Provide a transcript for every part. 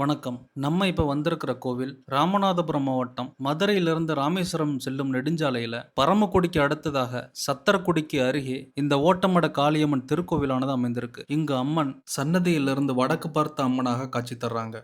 வணக்கம். நம்ம இப்போ வந்திருக்கிற கோவில் ராமநாதபுரம் மாவட்டம் மதுரையிலிருந்து ராமேஸ்வரம் செல்லும் நெடுஞ்சாலையில பரமக்குடிக்கு அடுத்ததாக சத்தரக்குடிக்கு அருகே இந்த ஓட்டமட காளியம்மன் திருக்கோவிலானது அமைந்திருக்கு. இங்கு அம்மன் சன்னதியிலிருந்து வடக்கு பார்த்த அம்மனாக காட்சி தர்றாங்க.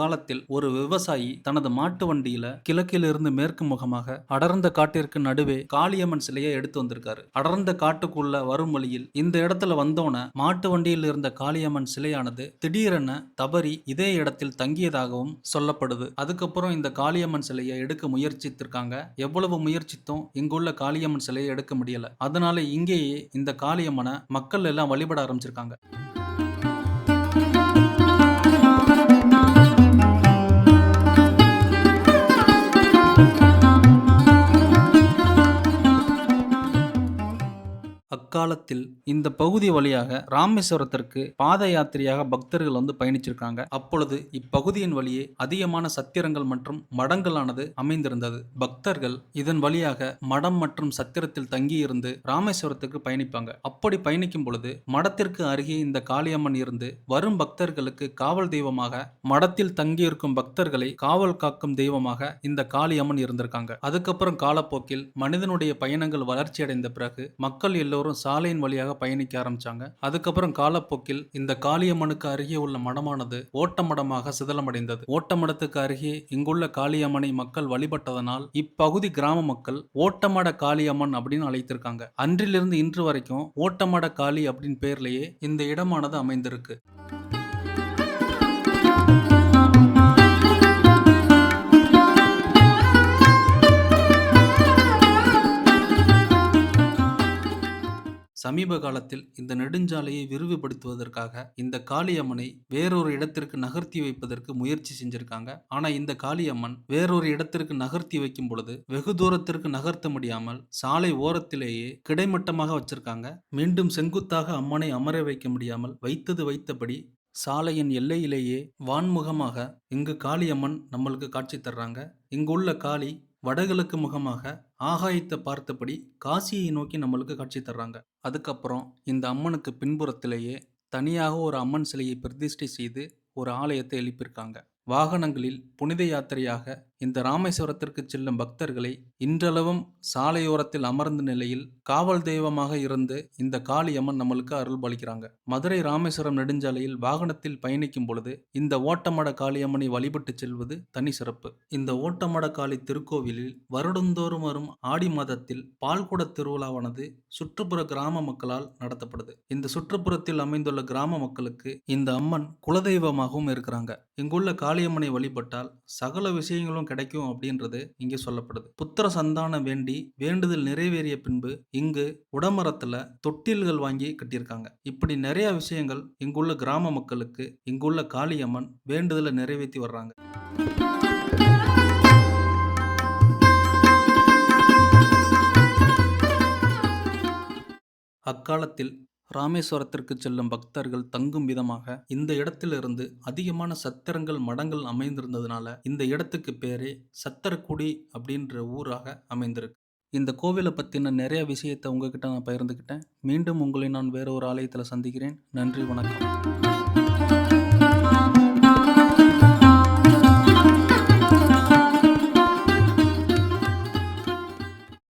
காலத்தில் ஒரு விவசாயி தனது மாட்டு வண்டியில கிழக்கிலிருந்து மேற்கு முகமாக அடர்ந்த காட்டிற்கு நடுவே காளியம்மன் சிலையை எடுத்து வந்திருக்காரு. அடர்ந்த காட்டுக்குள்ள வரும் வழியில் இந்த இடத்துல வந்தோன மாட்டு வண்டியில் இருந்த காளியம்மன் சிலையானது திடீரென தவறி இதே இடத்தில் தங்கியதாகவும் சொல்லப்படுது. அதுக்கப்புறம் இந்த காளியம்மன் சிலையை எடுக்க முயற்சித்திருக்காங்க. எவ்வளவு முயற்சித்தும் இங்குள்ள காளியம்மன் சிலையை எடுக்க முடியல. அதனால இங்கேயே இந்த காளியம்மனை மக்கள் எல்லாம் வழிபட ஆரம்பிச்சிருக்காங்க. அக்காலத்தில் இந்த பகுதி வழியாக ராமேஸ்வரத்திற்கு பாத யாத்திரையாக பக்தர்கள் வந்து பயணிச்சிருக்காங்க. அப்பொழுது இப்பகுதியின் வழியே அதிகமான சத்திரங்கள் மற்றும் மடங்களானது அமைந்திருந்தது. பக்தர்கள் இதன் வழியாக மடம் மற்றும் சத்திரத்தில் தங்கியிருந்து ராமேஸ்வரத்துக்கு பயணிப்பாங்க. அப்படி பயணிக்கும் பொழுது மடத்திற்கு அருகே இந்த காளியம்மன் இருந்து வரும் பக்தர்களுக்கு காவல் தெய்வமாக மடத்தில் தங்கியிருக்கும் பக்தர்களை காவல் காக்கும் தெய்வமாக இந்த காளியம்மன் இருந்திருக்காங்க. அதுக்கப்புறம் காலப்போக்கில் மனிதனுடைய பயணங்கள் வளர்ச்சியடைந்த பிறகு மக்கள் எல்லோரும் சாலையின் வழியாக பயணிக்க ஆரம்பிச்சாங்க. அதுக்கப்புறம் காலப்போக்கில் இந்த காளியம்மனுக்கு அருகே உள்ள மடமானது ஓட்டமடமாக சிதலமடைந்தது. ஓட்டமடத்துக்கு அருகே இங்குள்ள காளியம்மனை மக்கள் வழிபட்டதனால் இப்பகுதி கிராம மக்கள் ஓட்டமட காளியம்மன் அப்படின்னு அழைத்திருக்காங்க. அன்றிலிருந்து இன்று வரைக்கும் ஓட்டமட காளி அப்படின்னு பேர்லயே இந்த இடமானது அமைந்திருக்கு. சமீப காலத்தில் இந்த நெடுஞ்சாலையை விரிவுபடுத்துவதற்காக இந்த காளியம்மனை வேறொரு இடத்திற்கு நகர்த்தி வைப்பதற்கு முயற்சி செஞ்சிருக்காங்க. ஆனா இந்த காளியம்மன் வேறொரு இடத்திற்கு நகர்த்தி வைக்கும் பொழுது வெகு தூரத்திற்கு நகர்த்த முடியாமல் சாலை ஓரத்திலேயே கிடைமட்டமாக வச்சிருக்காங்க. மீண்டும் செங்குத்தாக அம்மனை அமர வைக்க முடியாமல் வைத்தது வைத்தபடி சாலையின் எல்லையிலேயே வான்முகமாக இங்கு காளியம்மன் நம்மளுக்கு காட்சி தர்றாங்க. இங்குள்ள காளி வடகிழக்கு முகமாக ஆகாயத்தை பார்த்தபடி காசியை நோக்கி நம்மளுக்கு காட்சி தர்றாங்க. அதுக்கப்புறம் இந்த அம்மனுக்கு பின்புறத்திலேயே தனியாக ஒரு அம்மன் சிலையை பிரதிஷ்டை செய்து ஒரு ஆலயத்தை எழுப்பியிருக்காங்க. வாகனங்களில் புனித யாத்திரையாக இந்த ராமேஸ்வரத்திற்கு செல்லும் பக்தர்களை இன்றளவும் சாலையோரத்தில் அமர்ந்த நிலையில் காவல் தெய்வமாக இருந்து இந்த காளியம்மன் நம்மளுக்கு அருள் பாலிக்கிறாங்க. மதுரை ராமேஸ்வரம் நெடுஞ்சாலையில் வாகனத்தில் பயணிக்கும் பொழுது இந்த ஓட்டமட காளியம்மனை வழிபட்டு செல்வது தனி சிறப்பு. இந்த ஓட்டமட காளி திருக்கோவிலில் வருடந்தோறும் வரும் ஆடி மாதத்தில் பால்குட திருவிழாவானது சுற்றுப்புற கிராம மக்களால் நடத்தப்படுது. இந்த சுற்றுப்புறத்தில் அமைந்துள்ள கிராம மக்களுக்கு இந்த அம்மன் குலதெய்வமாகவும் இருக்கிறாங்க. இங்குள்ள காளியம்மனை வழிபட்டால் சகல விஷயங்களும் கிடைக்கும் அப்படின்றது இங்கே சொல்லப்படுது. புத்திர சந்தானம் வேண்டி வேண்டுதல் நிறைவேறிய பின்பு இங்கு உடமரத்துல தொட்டில்கள் வாங்கி கட்டியிருக்காங்க. இப்படி நிறைய விஷயங்கள் இங்குள்ள கிராம மக்களுக்கு இங்குள்ள காளியம்மன் வேண்டுதலை நிறைவேற்றி வர்றாங்க. அக்காலத்தில் ராமேஸ்வரத்திற்கு செல்லும் பக்தர்கள் தங்கும் விதமாக இந்த இடத்திலிருந்து அதிகமான சத்திரங்கள் மடங்கள் அமைந்திருந்ததுனால இந்த இடத்துக்கு பேரே சத்திரக்குடி அப்படின்ற ஊராக அமைந்திருக்கு. இந்த கோவிலை பற்றின நிறைய விஷயத்தை உங்ககிட்ட நான் பகிர்ந்துக்கிட்டேன். மீண்டும் உங்களை நான் வேற ஒரு ஆலயத்தில் சந்திக்கிறேன். நன்றி வணக்கம்.